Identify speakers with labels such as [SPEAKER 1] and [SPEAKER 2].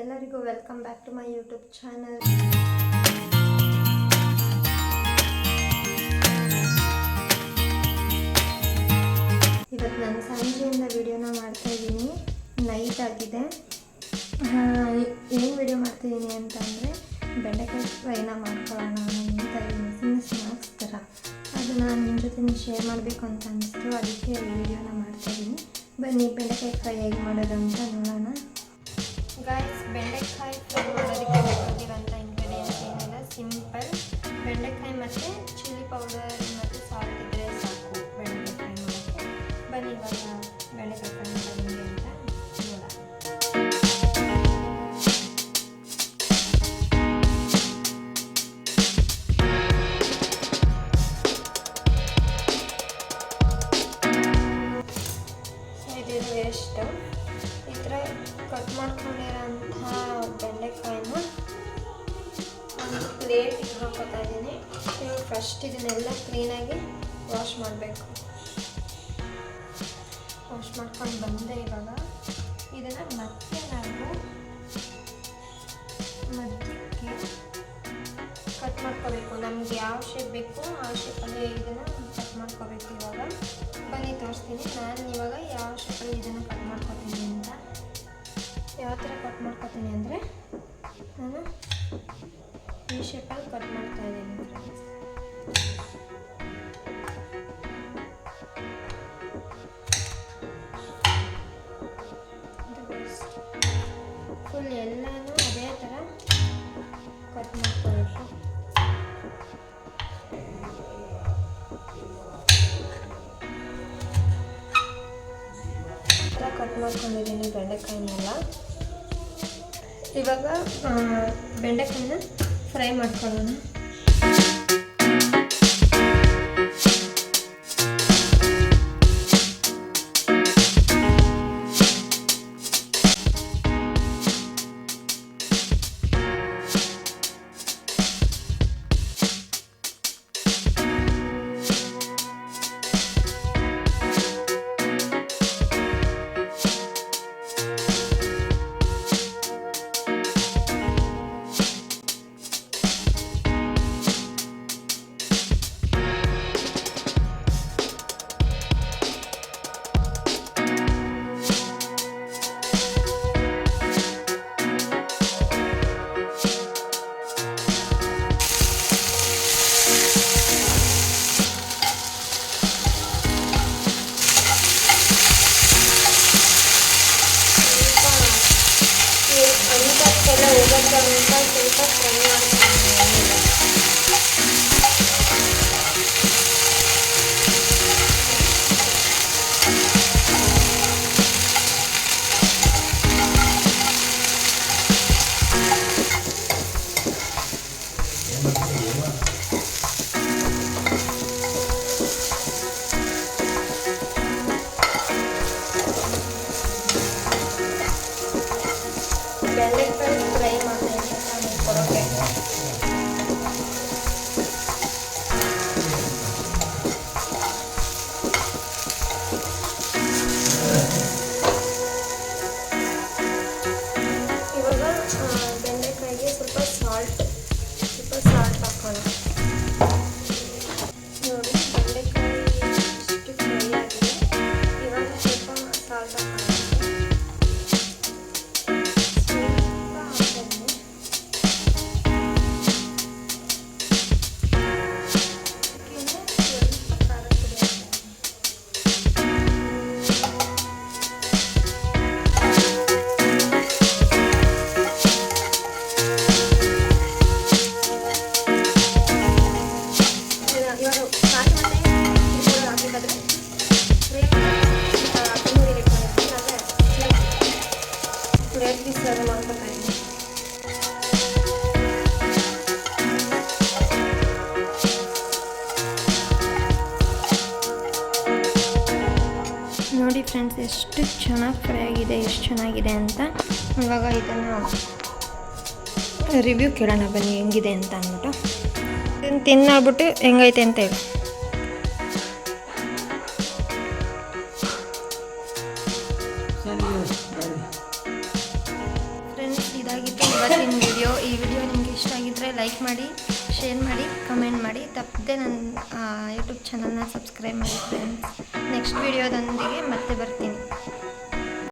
[SPEAKER 1] ಎಲ್ಲರಿಗೂ welcome back to my YouTube channel ಇವತ್ತು ನಾನು ಸಂಜೆಯಿಂದ ವಿಡಿಯೋನ ಮಾಡ್ತಾ ಇದ್ದೀನಿ. ನೈಟ್ ಆಗಿದೆ. ಏನು ವಿಡಿಯೋ ಮಾಡ್ತಿದ್ದೀನಿ ಅಂತಂದರೆ, ಬೆಂಡೆಕಾಯಿ ಫ್ರೈನ ಮಾಡ್ಕೊಳ್ಳೋಣ ಅಂತ ಇದ್ದೀನಿ. ಸುಮ್ಮನೆ ಸ್ನ್ಯಾಕ್ಸ್ ಥರ ಅದು ನಾನು ನಿಮ್ಮ ಜೊತೆ ಶೇರ್ ಮಾಡಬೇಕು ಅಂತ ಅನಿಸ್ತು. ಅದಕ್ಕೆ ವಿಡಿಯೋನ ಮಾಡ್ತಾ ಇದ್ದೀನಿ. ಬನ್ನಿ, ಬೆಂಡೆಕಾಯಿ ಫ್ರೈ ಹೇಗೆ ಮಾಡೋದು ಅಂತ ನೋಡೋಣ. ಕಟ್ ಮಾಡ್ಕೊಂಡಿರೋಂಥ ಬೆಂಡೆಕಾಯಿನ ಒಂದು ಪ್ಲೇಟಿಗೆ ಹಾಕೋತಾ ಇದ್ದೀನಿ. ಇವಾಗ ಫಸ್ಟ್ ಇದನ್ನೆಲ್ಲ ಕ್ಲೀನಾಗಿ ವಾಶ್ ಮಾಡಬೇಕು. ವಾಶ್ ಮಾಡ್ಕೊಂಡು ಬಂದೆ ಇವಾಗ ಇದನ್ನು ಮತ್ತೆ ನಾನು ಮಧ್ಯಕ್ಕೆ ಕಟ್ ಮಾಡ್ಕೋಬೇಕು. ನಮ್ಗೆ ಯಾವ ಶೇಪ್ ಬೇಕು ಆ ಶೇಪಲ್ಲಿ ಇದನ್ನು ಕಟ್ ಮಾಡ್ಕೋಬೇಕು ಇವಾಗ. ಬನ್ನಿ ತೋರಿಸ್ತೀನಿ. ನಾನು ಇವಾಗ ಯಾವ ಶೇಪಲ್ಲಿ ಇದನ್ನು ಕಟ್ ಮಾಡ್ಕೋತೀನಿ ಅಂತ. ಯಾವ ಥರ ಕಟ್ ಮಾಡ್ಕೊತೀನಿ ಅಂದರೆ ನಾನು ಈ ಶೇಪಲ್ಲಿ ಕಟ್ ಮಾಡ್ತಾ ಇದ್ದೀನಿ ಫುಲ್ ಎಲ್ಲನೂ ಅದೇ ಥರ ಕಟ್ ಮಾಡ್ಕೋಬೇಕು ಕಟ್ ಮಾಡ್ಕೊಂಡಿದ್ದೀನಿ ಬೆಂಡೆಕಾಯಿನೆಲ್ಲ. ಇವಾಗ ಬೆಂಡೆಕಾಯಿನ ಫ್ರೈ ಮಾಡ್ಕೊಳ್ಳೋಣ. จะมีช่ ಫ್ರೆಂಡ್ಸ್ ಎಷ್ಟು ಚೆನ್ನಾಗಿ ಫ್ರೈ ಆಗಿದೆ ಎಷ್ಟು ಚೆನ್ನಾಗಿದೆ ಅಂತ ಇವಾಗ ಇದನ್ನು ರಿವ್ಯೂ ಕೇಳೋಣ, ಬನ್ನಿ ಹೆಂಗಿದೆ ಅಂತ ಅಂದ್ಬಿಟ್ಟು. ಇದನ್ನು ತಿನ್ನಾಗ್ಬಿಟ್ಟು ಹೆಂಗೈತೆ ಅಂತ ಹೇಳಿ. ಫ್ರೆಂಡ್ಸ್ ಇದು ಇದಾಗಿತ್ತು ಇವತ್ತಿನ ವಿಡಿಯೋ ಈ ವಿಡಿಯೋ ನಿಮಗೆ ಇಷ್ಟ ಆಗಿದ್ರೆ ಲೈಕ್ ಮಾಡಿ ಶೇರ್ ಮಾಡಿ ಕಮೆಂಟ್ ಮಾಡಿ, ತಪ್ಪದೆ ನನ್ನ ಯೂಟ್ಯೂಬ್ ಚಾನಲ್ನ ಸಬ್ಸ್ಕ್ರೈಬ್ ಮಾಡಿ ಫ್ರೆಂಡ್ಸ್ ನೆಕ್ಸ್ಟ್ ವಿಡಿಯೋದೊಂದಿಗೆ ಮತ್ತೆ ಬರ್ತೀನಿ.